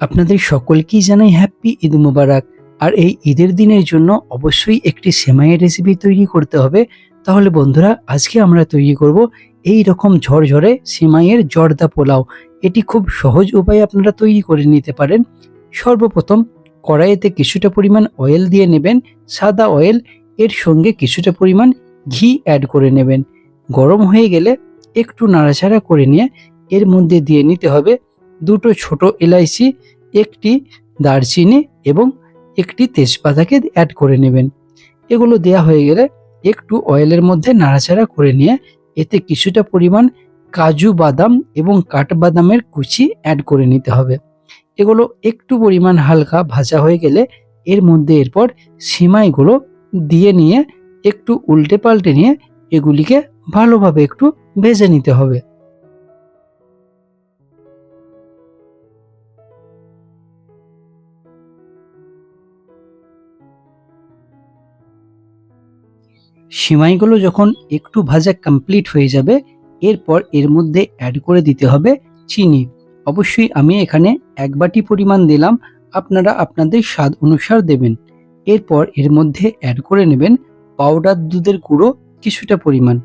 আপনাদের সকলকেই জানাই হ্যাপি ঈদ মুবারক আর এই ঈদের দিনের জন্য অবশ্যই একটি সেমাইয়ের রেসিপি তৈরি করতে হবে। তাহলে বন্ধুরা, আজকে আমরা তৈরি করব এই রকম ঝরঝরে সেমাইয়ের জর্দা পোলাও। এটি খুব সহজ উপায়ে আপনারা তৈরি করে নিতে পারেন। সর্বপ্রথম কড়াইতে কিছুটা পরিমাণ অয়েল দিয়ে নেবেন। সাদা অয়েল এর সঙ্গে কিছুটা পরিমাণ ঘি অ্যাড করে নেবেন। গরম হয়ে গেলে একটু নাড়াচাড়া করে নিয়ে এর মধ্যে দিয়ে নিতে হবে দুটো ছোট এলাইচি একটি দারচিনি এবং একটি তেজপাতাকে অ্যাড করে নেবেন। এগুলো দেয়া হয়ে গেলে একটু অয়েলের মধ্যে নাড়াচাড়া করে নিয়ে এতে কিছুটা পরিমাণ কাজু বাদাম এবং কাঠবাদামের কুচি অ্যাড করে নিতে হবে। এগুলো একটু পরিমাণ হালকা ভাজা হয়ে গেলে এর মধ্যে এরপর সিমাইগুলো দিয়ে নিয়ে একটু উল্টে পাল্টে নিয়ে এগুলিকে ভালোভাবে একটু ভেজে নিতে হবে। সিমাইগুলো যখন একটু ভাজা কমপ্লিট হয়ে যাবে, এরপর এর মধ্যে অ্যাড করে দিতে হবে চিনি। অবশ্যই আমি এখানে এক বাটি পরিমাণ দিলাম, আপনারা আপনাদের স্বাদ অনুসার দেবেন। এরপর এর মধ্যে অ্যাড করে নেবেন পাউডার দুধের গুঁড়ো কিছুটা পরিমাণ।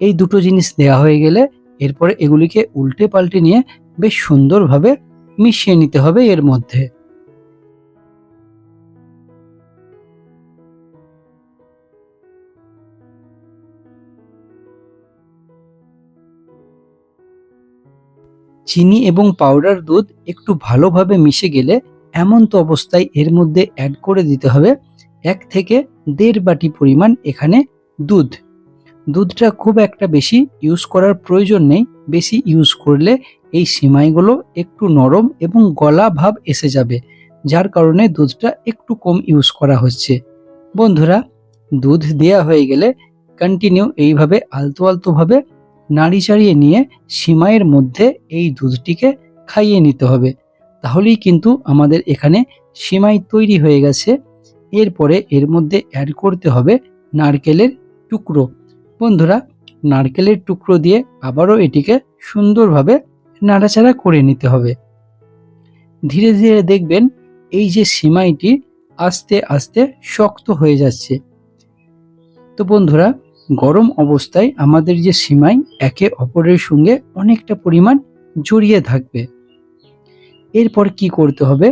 এই দুটো জিনিস দেওয়া হয়ে গেলে এরপরে এগুলিকে উল্টে পাল্টে নিয়ে বেশ সুন্দরভাবে মিশিয়ে নিতে হবে এর মধ্যে। চিনি এবং পাউডার দুধ একটু ভালোভাবে মিশে গেলে এমন তো অবস্থায় এর মধ্যে অ্যাড করে দিতে হবে এক থেকে দেড় বাটি পরিমাণ এখানে দুধ। দুধটা খুব একটা বেশি ইউজ করার প্রয়োজন নেই, বেশি ইউজ করলে এই সিমাইগুলো একটু নরম এবং গলা ভাব এসে যাবে, যার কারণে দুধটা একটু কম ইউজ করা হচ্ছে। বন্ধুরা, দুধ দেয়া হয়ে গেলে কন্টিনিউ এইভাবে আলতো আলতোভাবে নাড়ি চাড়িয়ে নিয়ে সিমাইয়ের মধ্যে এই দুধটিকে খাইয়ে নিতে হবে। তাহলেই কিন্তু আমাদের এখানে সিমাই তৈরি হয়ে গেছে। এরপরে এর মধ্যে অ্যাড করতে হবে নারকেলের টুকরো। বন্ধুরা, নারকেলের টুকরো দিয়ে আবারও এটিকে সুন্দরভাবে নাড়াচাড়া করে নিতে হবে। ধীরে ধীরে দেখবেন এই যে সিমাইটি আস্তে আস্তে শক্ত হয়ে যাচ্ছে। তো বন্ধুরা গরম অবস্থায় আমাদের যে সিমাই একে অপরের সঙ্গে অনেকটা পরিমাণ জড়িয়ে থাকবে। এরপর কি করতে হবে?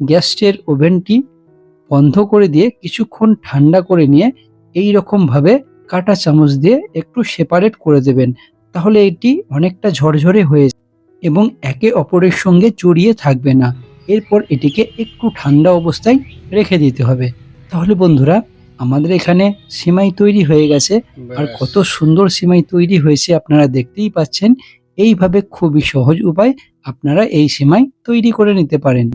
গ্যাসের ওভেনটি বন্ধ করে দিয়ে কিছুক্ষণ ঠান্ডা করে নিয়ে এই রকমভাবে কাটা চামচ দিয়ে একটু সেপারেট করে দেবেন। তাহলে এটি অনেকটা ঝরঝরে হয়ে এবং একে অপরের সঙ্গে জড়িয়ে থাকবে না। এরপর এটিকে একটু ঠান্ডা অবস্থায় রেখে দিতে হবে। তাহলে বন্ধুরা আমাদের এখানে সিমাই তৈরি হয়ে গেছে। আর কত সুন্দর সিমাই তৈরি হয়েছে আপনারা দেখতেই পাচ্ছেন। এইভাবে খুবই সহজ উপায় আপনারা এই সিমাই তৈরি করে নিতে পারেন।